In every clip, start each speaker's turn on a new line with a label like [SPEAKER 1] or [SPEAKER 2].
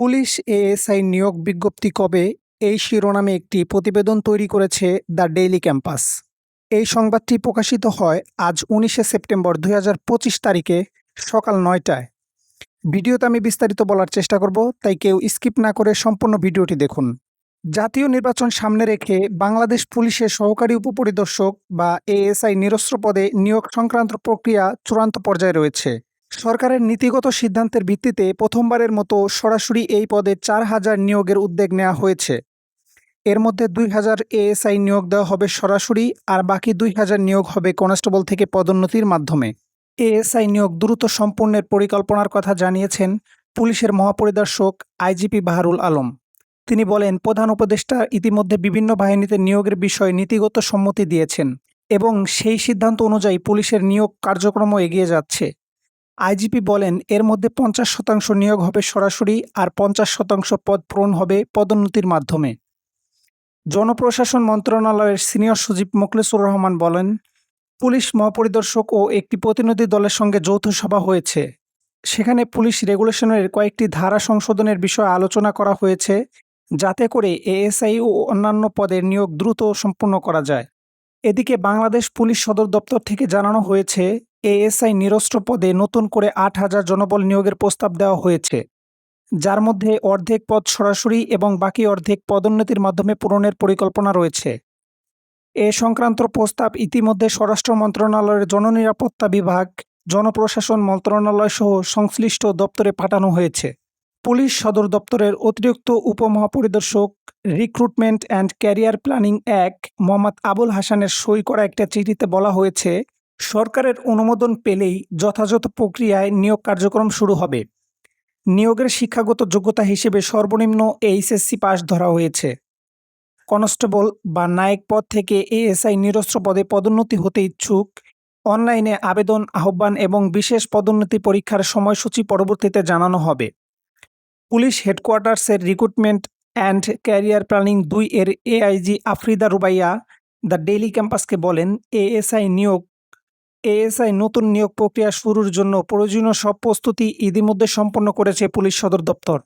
[SPEAKER 1] Police ASI নিয়োগ বিজ্ঞপ্তি কবে? এই শিরোনামে একটি প্রতিবেদন তৈরি করেছে দ্য ডেইলি ক্যাম্পাস। এই সংবাদটি প্রকাশিত হয় আজ উনিশে সেপ্টেম্বর দু হাজার পঁচিশ তারিখে সকাল নয়টায়। ভিডিওতে আমি বিস্তারিত বলার চেষ্টা করব, তাই কেউ স্কিপ না করে সম্পূর্ণ ভিডিওটি দেখুন। জাতীয় নির্বাচন সামনে রেখে বাংলাদেশ পুলিশের সহকারী উপপরিদর্শক বা এএসআই নিরস্ত্র পদে নিয়োগ সংক্রান্ত প্রক্রিয়া চূড়ান্ত পর্যায়ে রয়েছে। সরকারের নীতিগত সিদ্ধান্তের ভিত্তিতে প্রথমবারের মতো সরাসরি এই পদে চার হাজার নিয়োগের উদ্যোগ নেওয়া হয়েছে। এর মধ্যে দুই হাজার এএসআই নিয়োগ দেওয়া হবে সরাসরি আর বাকি দুই হাজার নিয়োগ হবে কনস্টেবল থেকে পদোন্নতির মাধ্যমে। এএসআই নিয়োগ দ্রুত সম্পূর্ণের পরিকল্পনার কথা জানিয়েছেন পুলিশের মহাপরিদর্শক আইজিপি বাহারুল আলম। তিনি বলেন, প্রধান উপদেষ্টা ইতিমধ্যে বিভিন্ন বাহিনীতে নিয়োগের বিষয়ে নীতিগত সম্মতি দিয়েছেন এবং সেই সিদ্ধান্ত অনুযায়ী পুলিশের নিয়োগ কার্যক্রমও এগিয়ে যাচ্ছে। আইজিপি বলেন, এর মধ্যে পঞ্চাশ শতাংশ নিয়োগ হবে সরাসরি আর পঞ্চাশ শতাংশ পদ পূরণ হবে পদোন্নতির মাধ্যমে। জনপ্রশাসন মন্ত্রণালয়ের সিনিয়র সচিব মোখলেসুর রহমান বলেন, পুলিশ মহাপরিদর্শক ও একটি প্রতিনিধি দলের সঙ্গে যৌথ সভা হয়েছে। সেখানে পুলিশ রেগুলেশনের কয়েকটি ধারা সংশোধনের বিষয়ে আলোচনা করা হয়েছে, যাতে করে এএসআই ও অন্যান্য পদের নিয়োগ দ্রুত সম্পূর্ণ করা যায়। এদিকে বাংলাদেশ পুলিশ সদর দপ্তর থেকে জানানো হয়েছে এএসআই নিরস্ত্র পদে নতুন করে আট হাজার জনবল নিয়োগের প্রস্তাব দেওয়া হয়েছে। যার মধ্যে অর্ধেক পদ সরাসরি এবং বাকি অর্ধেক পদোন্নতির মাধ্যমে পূরণের পরিকল্পনা রয়েছে। এ সংক্রান্ত প্রস্তাব ইতিমধ্যে স্বরাষ্ট্র মন্ত্রণালয়ের জননিরাপত্তা বিভাগ, জনপ্রশাসন মন্ত্রণালয় সহ সংশ্লিষ্ট দপ্তরে পাঠানো হয়েছে। পুলিশ সদর দপ্তরের অতিরিক্ত উপমহাপরিদর্শক, রিক্রুটমেন্ট অ্যান্ড ক্যারিয়ার প্ল্যানিং এক মোহাম্মদ আবুল হাসানের সই করা একটা চিঠিতে বলা হয়েছে সরকারের অনুমোদন পেলেই যথাযথ প্রক্রিয়ায় নিয়োগ কার্যক্রম শুরু হবে। নিয়োগের শিক্ষাগত যোগ্যতা হিসেবে সর্বনিম্ন এইচএসসি পাস ধরা হয়েছে। কনস্টেবল বা নায়ক পদ থেকে এএসআই নিরস্ত্র পদে পদোন্নতি হতে ইচ্ছুক। অনলাইনে আবেদন, আহ্বান এবং বিশেষ পদোন্নতি পরীক্ষার সময়সূচি পরবর্তীতে জানানো হবে। পুলিশ হেডকোয়ার্টার্সের রিক্রুটমেন্ট অ্যান্ড ক্যারিয়ার প্ল্যানিং দুই এর AIG Afrida Rubaiya the daily ক্যাম্পাসকে বলেন, এএসআই নিয়োগ এএসআই নতুন নিয়োগ প্রক্রিয়া শুরুর জন্য প্রয়োজনীয় সব প্রস্তুতি ইতিমধ্যে সম্পন্ন করেছে পুলিশ সদর দপ্তর।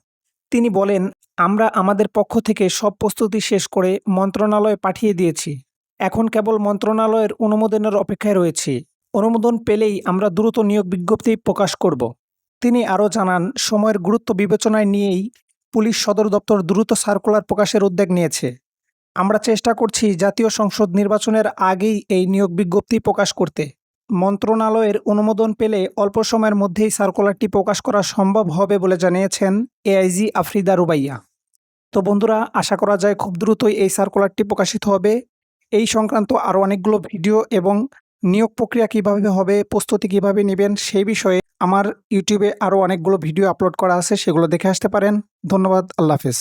[SPEAKER 1] তিনি বলেন, আমরা আমাদের পক্ষ থেকে সব প্রস্তুতি শেষ করে মন্ত্রণালয়ে পাঠিয়ে দিয়েছি। এখন কেবল মন্ত্রণালয়ের অনুমোদনের অপেক্ষায় রয়েছি। অনুমোদন পেলেই আমরা দ্রুত নিয়োগ বিজ্ঞপ্তি প্রকাশ করব। তিনি আরও জানান, সময়ের গুরুত্ব বিবেচনায় নিয়েই পুলিশ সদর দপ্তর দ্রুত সার্কুলার প্রকাশের উদ্যোগ নিয়েছে। আমরা চেষ্টা করছি জাতীয় সংসদ নির্বাচনের আগেই এই নিয়োগ বিজ্ঞপ্তি প্রকাশ করতে। মন্ত্রণালয়ের অনুমোদন পেলে অল্প সময়ের মধ্যেই সার্কুলারটি প্রকাশ করা সম্ভব হবে বলে জানিয়েছেন এআইজি আফরিদা রুবাইয়া। তো বন্ধুরা, আশা করা যায় খুব দ্রুতই এই সার্কুলারটি প্রকাশিত হবে। এই সংক্রান্ত আরও অনেকগুলো ভিডিও এবং নিয়োগ প্রক্রিয়া কীভাবে হবে, প্রস্তুতি কীভাবে নেবেন সেই বিষয়ে আমার ইউটিউবে আরও অনেকগুলো ভিডিও আপলোড করা আছে, সেগুলো দেখে আসতে পারেন। ধন্যবাদ, আল্লাহ হাফেজ।